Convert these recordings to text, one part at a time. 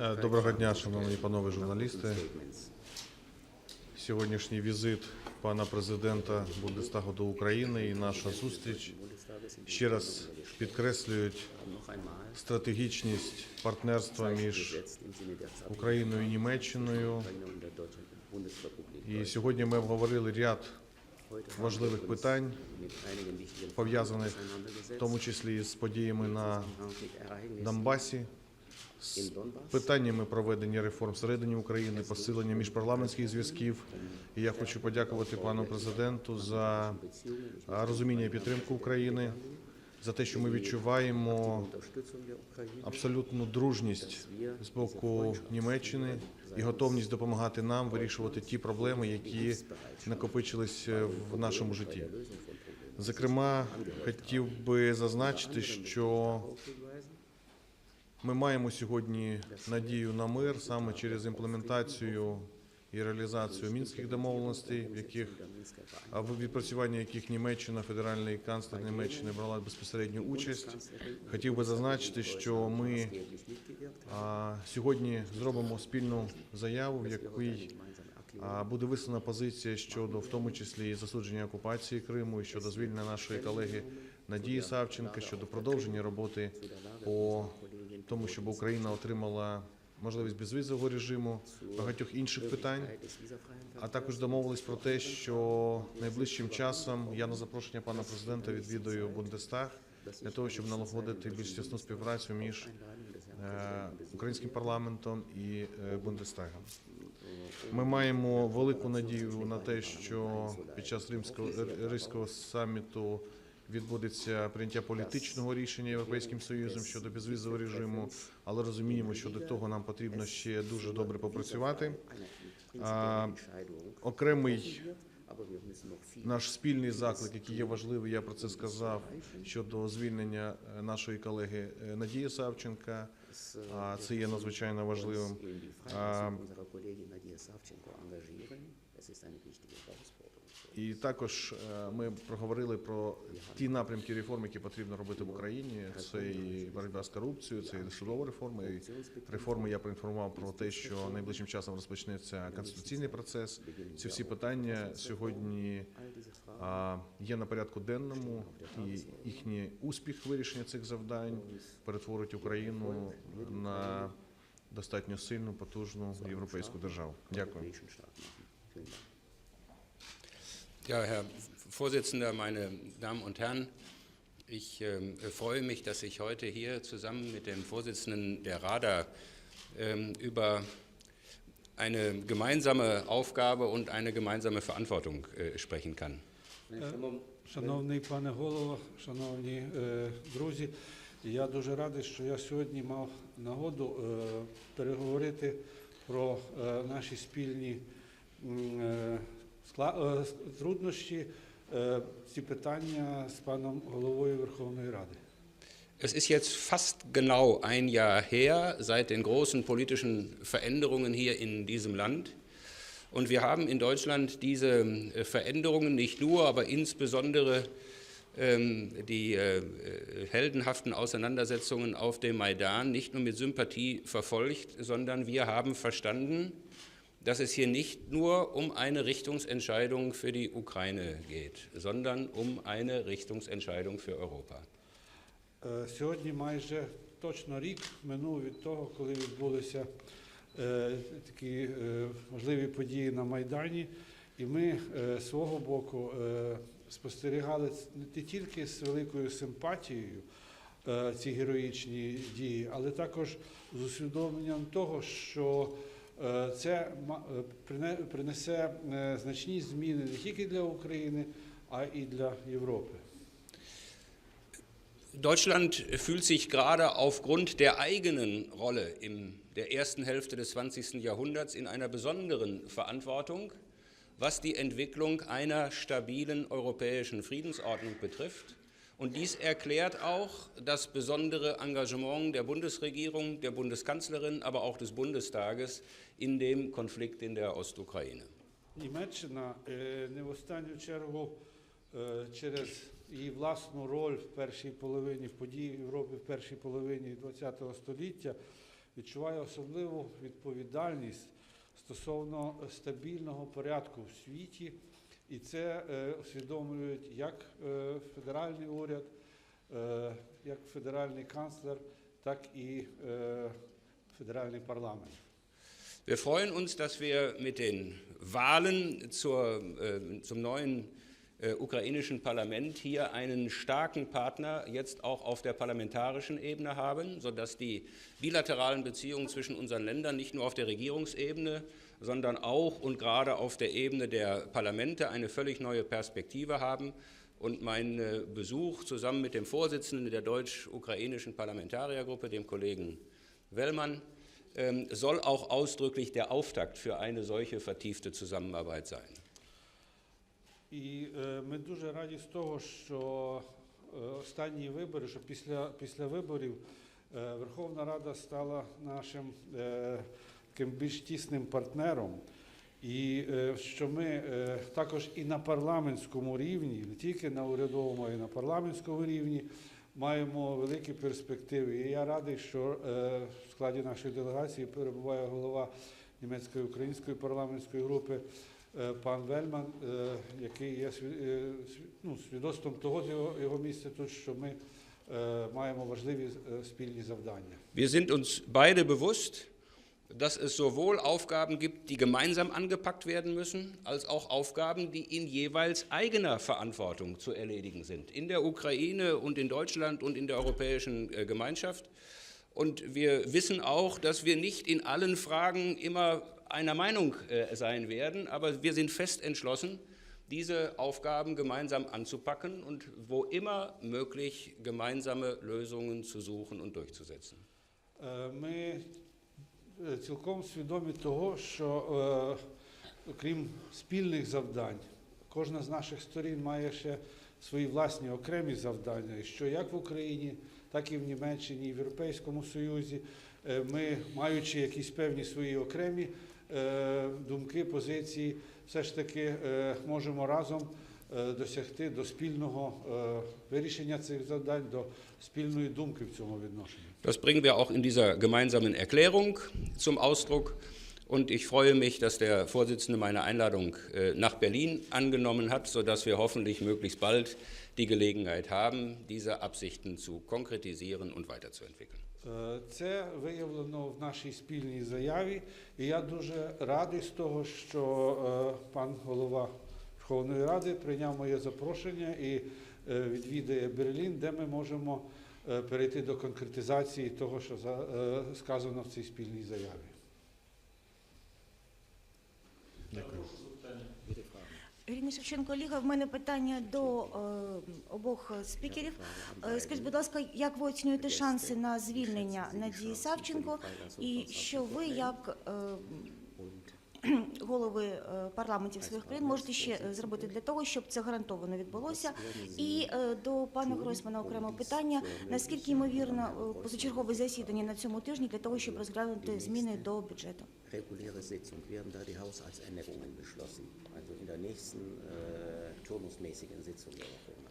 Е, Доброго дня, шановні панове журналісти. Сьогоднішній візит пана президента Бундестагу до України і наша зустріч ще раз підкреслюють стратегічність партнерства між Україною і Німеччиною. І сьогодні ми обговорили ряд важливих питань, пов'язаних в тому числі з подіями на Донбасі, з питаннями проведення реформ всередині України, посилення міжпарламентських зв'язків. І я хочу подякувати пану президенту за розуміння і підтримку України, за те, що ми відчуваємо абсолютну дружність з боку Німеччини і готовність допомагати нам вирішувати ті проблеми, які накопичились е, в нашому житті. Зокрема, хотів би зазначити, що ми маємо сьогодні надію на мир саме через імплементацію і реалізацію мінських домовленостей, в яких в відпрацюванні яких Німеччина, федеральний канцлер Німеччини брала безпосередню участь. Хотів би зазначити, що ми а, сьогодні зробимо спільну заяву, в якій а, буде вислана позиція щодо, в тому числі, і засудження окупації Криму і щодо звільнення нашої колеги Надії Савченка щодо продовження роботи по тому, щоб Україна отримала можливість безвізового режиму, багатьох інших питань. А також домовились про те, що найближчим часом я на запрошення пана президента відвідую Бундестаг для того, щоб налагодити більш тісну співпрацю між е, українським парламентом і е, Бундестагом. Ми маємо велику надію на те, що під час римського ризького саміту відбудеться прийняття політичного рішення Європейським Союзом щодо безвізового режиму, але розуміємо, що до того нам потрібно ще дуже добре попрацювати. А, окремий наш спільний заклик, який є важливий, я про це сказав щодо звільнення е, нашої колеги е, Надії Савченка. А це є надзвичайно важливим. А, І також е, ми проговорили про ті напрямки реформ, які потрібно робити в Україні. Це і боротьба з корупцією, це і судова реформа. І реформи я проінформував про те, що найближчим часом розпочнеться конституційний процес. Ці всі питання сьогодні є на порядку денному, і їхній успіх вирішення цих завдань перетворить Україну на достатньо сильну, потужну європейську державу. Дякую. Ja, Herr Vorsitzender, meine Damen und Herren, ich ähm, freue mich, dass ich heute hier zusammen mit dem Vorsitzenden der RADA ähm, über eine gemeinsame Aufgabe und eine gemeinsame Verantwortung äh, sprechen kann. Шановний пане голово, шановні е, друзі, я дуже радий, що я сьогодні мав нагоду е, переговорити про е, наші спільні м, е, скла- е, труднощі, е, ці питання з паном головою Верховної Ради. Es ist jetzt fast genau ein Jahr her seit den großen politischen Veränderungen hier in diesem Land. Und wir haben in Deutschland diese äh, Veränderungen nicht nur, aber insbesondere ähm, die äh, äh, heldenhaften Auseinandersetzungen auf dem Maidan nicht nur mit Sympathie verfolgt, sondern wir haben verstanden, dass es hier nicht nur um eine Richtungsentscheidung für die Ukraine geht, sondern um eine Richtungsentscheidung für Europa. Е, Сьогодні майже точно рік минув від того, коли відбулися е, такі е, важливі події на Майдані, і ми е, свого боку е, спостерігали не тільки з великою симпатією е, ці героїчні дії, але також з усвідомленням того, що е, це ма- е, прине- принесе е, значні зміни не тільки для України, а і для Європи. Deutschland fühlt sich gerade aufgrund der eigenen Rolle in der ersten Hälfte des 20. Jahrhunderts in einer besonderen Verantwortung, was die Entwicklung einer stabilen europäischen Friedensordnung betrifft. Und dies erklärt auch das besondere Engagement der Bundesregierung, der Bundeskanzlerin, aber auch des Bundestages in dem Konflikt in der Ostukraine. Німеччина е, не в останню чергу е, через її власну роль в першій половині в події Європи в першій половині ХХ століття відчуває особливу відповідальність стосовно стабільного порядку в світі, і це е, усвідомлюють як е, федеральний уряд, е, як федеральний канцлер, так і е, федеральний парламент. Wir freuen uns, dass wir mit den Wahlen zur, äh, zum neuen äh, ukrainischen Parlament hier einen starken Partner jetzt auch auf der parlamentarischen Ebene haben, sodass die bilateralen Beziehungen zwischen unseren Ländern nicht nur auf der Regierungsebene, sondern auch und gerade auf der Ebene der Parlamente eine völlig neue Perspektive haben. Und mein äh, Besuch zusammen mit dem Vorsitzenden der deutsch-ukrainischen Parlamentariergruppe, dem Kollegen Wellmann, ähm, soll auch ausdrücklich der Auftakt für eine solche vertiefte Zusammenarbeit sein. І е, ми дуже раді з того, що е, останні вибори, що після, після виборів е, Верховна Рада стала нашим е, таким більш тісним партнером. І е, що ми е, також і на парламентському рівні, не тільки на урядовому, а й на парламентському рівні маємо великі перспективи. І я радий, що е, в складі нашої делегації перебуває голова німецької української парламентської групи пан Вельман, який є ну, свідоцтвом того його, місця тут, що ми маємо важливі спільні завдання. Wir sind uns beide bewusst, dass es sowohl Aufgaben gibt, die gemeinsam angepackt werden müssen, als auch Aufgaben, die in jeweils eigener Verantwortung zu erledigen sind, in der Ukraine und in Deutschland und in der europäischen äh, Gemeinschaft. Und wir wissen auch, dass wir nicht in allen Fragen immer einer Meinung äh, sein werden, aber wir sind fest entschlossen, diese Aufgaben gemeinsam anzupacken und wo immer möglich gemeinsame Lösungen zu suchen und durchzusetzen. Äh, цілком свідомі того, що е, крім спільних завдань, кожна з наших сторін має ще свої власні окремі завдання, що як в Україні, так і в Німеччині, і в Європейському Союзі, е, ми, маючи якісь певні свої окремі е, думки, позиції, все ж таки е, можемо разом досягти до спільного е, вирішення цих завдань, до спільної думки в цьому відношенні. Das bringen wir auch in dieser gemeinsamen Erklärung zum Ausdruck. Und ich freue mich, dass der Vorsitzende meine Einladung äh, nach Berlin angenommen hat, sodass wir hoffentlich möglichst bald die Gelegenheit haben, diese Absichten zu konkretisieren und weiterzuentwickeln. Е, Це виявлено в нашій спільній заяві, і я дуже радий з того, що е, пан голова Верховної Ради прийняв моє запрошення і е, відвідає Берлін, де ми можемо е, перейти до конкретизації того, що за- е, сказано в цій спільній заяві. Дякую. Ірина Шевченко, Ліга, в мене питання до е, обох спікерів. Е, скажіть, будь ласка, як ви оцінюєте шанси на звільнення Надії Савченко, і що ви, як е, голови е, парламентів своїх країн, можете ще е, зробити для того, щоб це гарантовано відбулося? І е, до пана Гройсмана окремо питання: наскільки ймовірно позачергове засідання на цьому тижні для того, щоб розглянути зміни до бюджету? reguläre Sitzung. Wir haben da die Haushaltsänderungen beschlossen, also in der nächsten äh, turnusmäßigen Sitzung der Verordnung.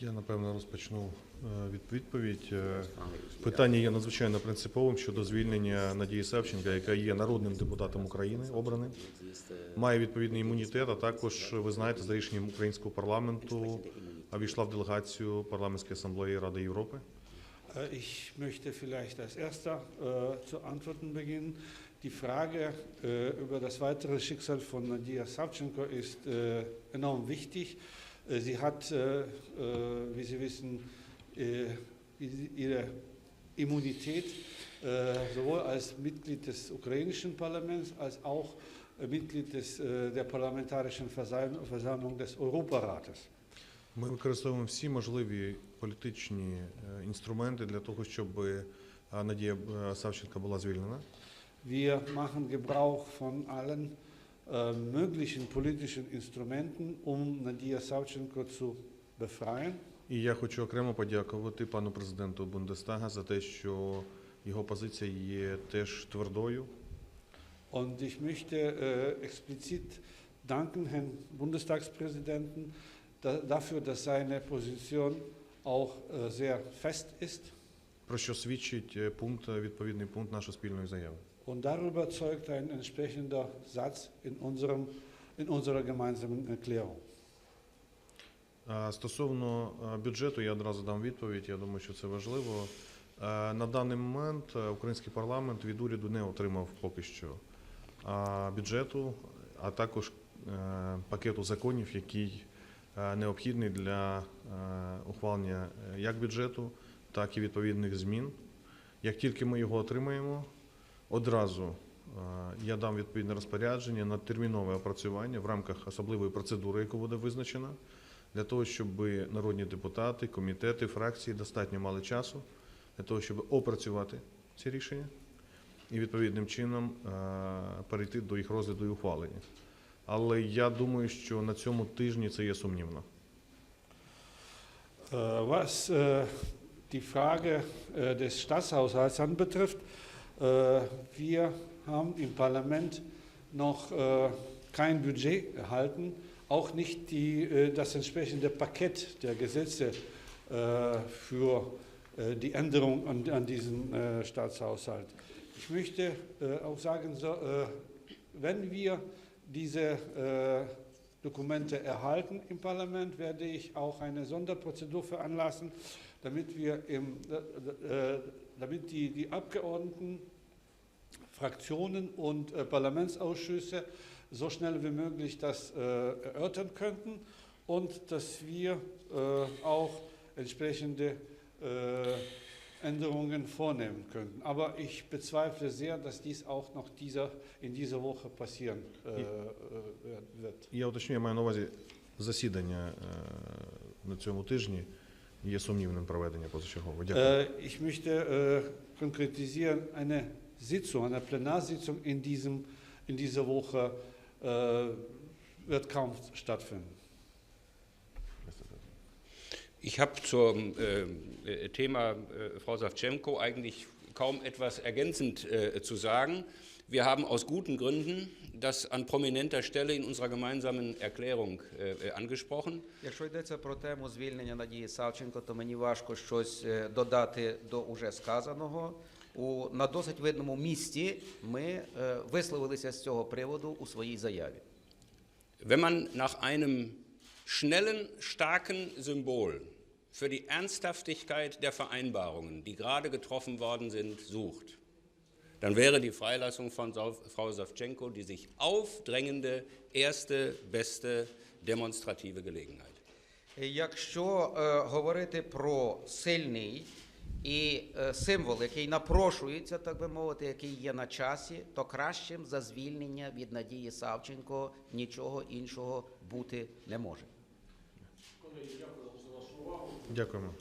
Я напевно розпочну е, від відповідь. Е, Питання є надзвичайно принциповим щодо звільнення Надії Савченка, яка є народним депутатом України, обраним, має відповідний імунітет. А також ви знаєте, за рішенням українського парламенту війшла в делегацію парламентської асамблеї Ради Європи. Äh, Ich möchte vielleicht als erster äh, zu antworten beginnen. Die Frage äh, über das weitere Schicksal von Nadia Savchenko ist äh, enorm wichtig. Sie hat, äh, äh, wie Sie wissen, äh, i- ihre Immunität äh, sowohl als Mitglied des ukrainischen Parlaments als auch äh, Mitglied des, äh, der Parlamentarischen Versammlung Versammlung des Europarates. Ми використовуємо всі можливі політичні е, інструменти для того, щоб е, Надія е, Савченка була звільнена. Wir machen Gebrauch von allen äh, möglichen politischen Instrumenten, um Nadia Savchenko zu befreien. І я хочу окремо подякувати пану президенту Бундестага за те, що його позиція є теж твердою. Und ich möchte äh, explizit danken Herrn Bundestagspräsidenten da, dafür, dass seine Position auch äh, sehr fest ist. про що свідчить е, пункт, е, відповідний пункт нашої спільної заяви. Und darüber zeugt ein entsprechender Satz in, unserem, in unserer gemeinsamen Erklärung. Стосовно бюджету, я одразу дам відповідь. Я думаю, що це важливо. На даний момент е, український парламент від уряду не отримав поки що бюджету, а також е, пакету законів, який е, необхідний для ухвалення як бюджету, так і відповідних змін. Як тільки ми його отримаємо, одразу е, я дам відповідне розпорядження на термінове опрацювання в рамках особливої процедури, яка буде визначена, для того, щоб народні депутати, комітети, фракції достатньо мали часу для того, щоб опрацювати ці рішення і відповідним чином е, перейти до їх розгляду і ухвалення. Але я думаю, що на цьому тижні це є сумнівно. Was die Frage des Staatshaushalts anbetrifft, wir haben im Parlament noch äh, kein Budget erhalten, auch nicht die, äh, das entsprechende Paket der Gesetze äh, für äh, die Änderung an, an diesem äh, Staatshaushalt. Ich möchte äh, auch sagen, äh, wenn wir diese äh, Dokumente erhalten im Parlament, werde ich auch eine Sonderprozedur veranlassen, damit, wir im, äh, äh, damit die, die Abgeordneten, Fraktionen und äh, Parlamentsausschüsse so schnell wie möglich das äh, erörtern könnten und dass wir äh, auch entsprechende äh, Änderungen vornehmen könnten. Aber ich bezweifle sehr, dass dies auch noch dieser, in dieser Woche passieren äh, äh, wird. Я уточню, я маю на увазі засідання е, на цьому тижні є сумнівним проведення позачергового. Дякую. Äh, ich möchte äh, konkretisieren, eine Sitzung, eine Plenarsitzung in, diesem, in dieser Woche äh, wird kaum stattfinden. Ich habe zum äh, äh, Thema äh, Frau Savchenko eigentlich kaum etwas ergänzend äh, zu sagen. Wir haben aus guten Gründen das an prominenter Stelle in unserer gemeinsamen Erklärung äh, äh, angesprochen. Якщо йдеться про тему звільнення Надії Савченко, то мені важко щось е, додати до уже сказаного. У, на досить видному місці ми е, висловилися з цього приводу у своїй заяві. Wenn man nach einem schnellen, starken Symbol für die Ernsthaftigkeit der Vereinbarungen, die gerade getroffen worden sind, sucht, dann wäre die Freilassung von Frau Savchenko die sich aufdrängende erste, beste demonstrative Gelegenheit. Е, Якщо е, говорити про сильний і е, символ, який напрошується, так би мовити, який є на часі, то кращим за звільнення від Надії Савченко нічого іншого бути не може. Дякуємо.